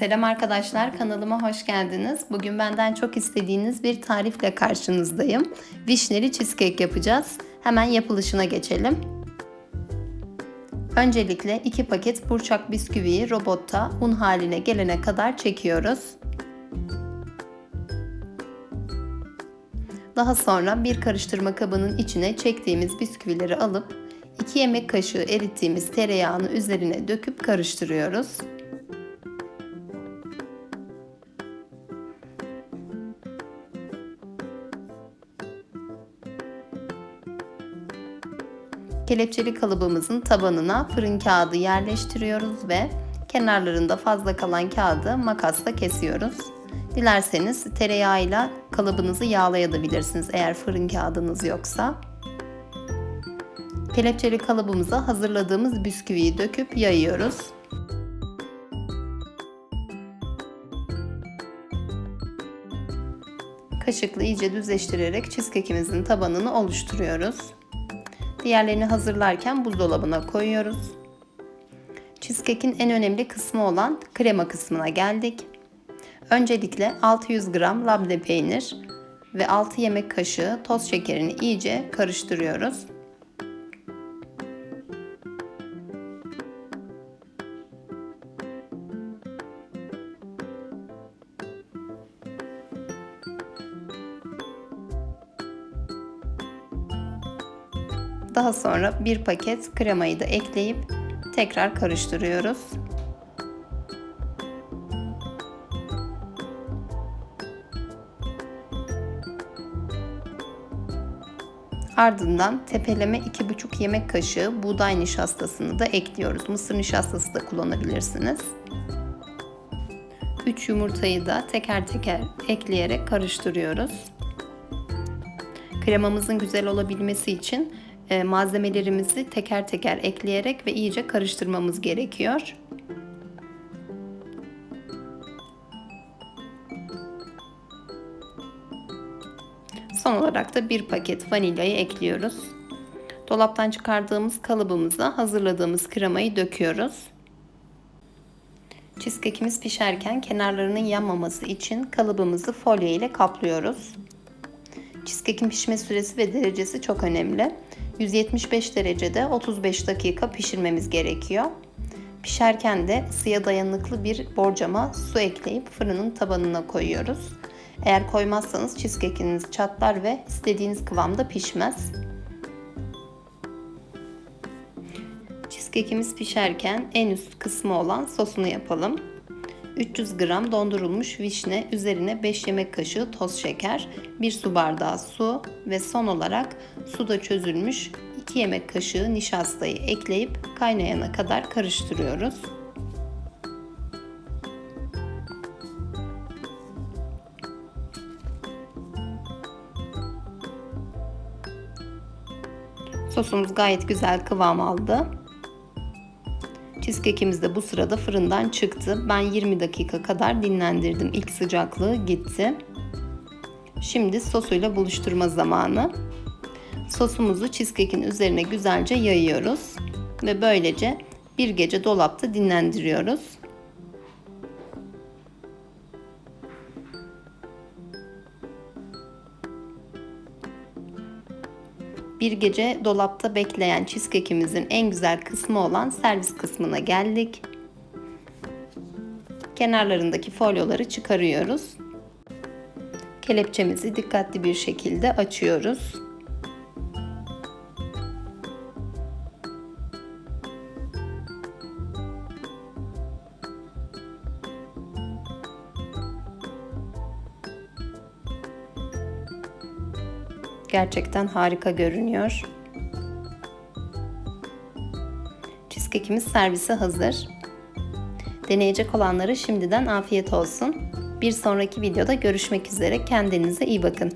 Selam arkadaşlar kanalıma hoş geldiniz. Bugün benden çok istediğiniz bir tarifle karşınızdayım. Vişneli cheesecake yapacağız. Hemen yapılışına geçelim. Öncelikle 2 paket burçak bisküviyi robotta un haline gelene kadar çekiyoruz. Daha sonra bir karıştırma kabının içine çektiğimiz bisküvileri alıp 2 yemek kaşığı erittiğimiz tereyağını üzerine döküp karıştırıyoruz. Kelepçeli kalıbımızın tabanına fırın kağıdı yerleştiriyoruz ve kenarlarında fazla kalan kağıdı makasla kesiyoruz. Dilerseniz tereyağıyla kalıbınızı yağlayabilirsiniz eğer fırın kağıdınız yoksa. Kelepçeli kalıbımıza hazırladığımız bisküviyi döküp yayıyoruz. Kaşıkla iyice düzleştirerek cheesecake'imizin tabanını oluşturuyoruz. Diğerlerini hazırlarken buzdolabına koyuyoruz. Cheesecake'in en önemli kısmı olan krema kısmına geldik. Öncelikle 600 gram labne peynir ve 6 yemek kaşığı toz şekerini iyice karıştırıyoruz. Daha sonra bir paket kremayı da ekleyip tekrar karıştırıyoruz. Ardından tepeleme 2,5 yemek kaşığı buğday nişastasını da ekliyoruz. Mısır nişastası da kullanabilirsiniz. 3 yumurtayı da teker teker ekleyerek karıştırıyoruz. Kremamızın güzel olabilmesi için malzemelerimizi teker teker ekleyerek ve iyice karıştırmamız gerekiyor. Son olarak da bir paket vanilyayı ekliyoruz. Dolaptan çıkardığımız kalıbımıza hazırladığımız kremayı döküyoruz. Cheesecake'imiz pişerken kenarlarının yanmaması için kalıbımızı folyo ile kaplıyoruz. Cheesecake'in pişme süresi ve derecesi çok önemli. 175 derecede 35 dakika pişirmemiz gerekiyor. Pişerken de ısıya dayanıklı bir borcama su ekleyip fırının tabanına koyuyoruz. Eğer koymazsanız cheesecake'iniz çatlar ve istediğiniz kıvamda pişmez. Cheesecake'imiz pişerken en üst kısmı olan sosunu yapalım. 300 gram dondurulmuş vişne, üzerine 5 yemek kaşığı toz şeker, 1 su bardağı su ve son olarak suda çözülmüş 2 yemek kaşığı nişastayı ekleyip kaynayana kadar karıştırıyoruz. Sosumuz gayet güzel kıvam aldı. Cheesecake'imiz de bu sırada fırından çıktı. Ben 20 dakika kadar dinlendirdim. İlk sıcaklığı gitti. Şimdi sosuyla buluşturma zamanı. Sosumuzu cheesecake'in üzerine güzelce yayıyoruz ve böylece bir gece dolapta dinlendiriyoruz. Bir gece dolapta bekleyen cheesecake'imizin en güzel kısmı olan servis kısmına geldik. Kenarlarındaki folyoları çıkarıyoruz. Kelepçemizi dikkatli bir şekilde açıyoruz. Gerçekten harika görünüyor. Cheesecake'imiz servise hazır. Deneyecek olanlara şimdiden afiyet olsun. Bir sonraki videoda görüşmek üzere. Kendinize iyi bakın.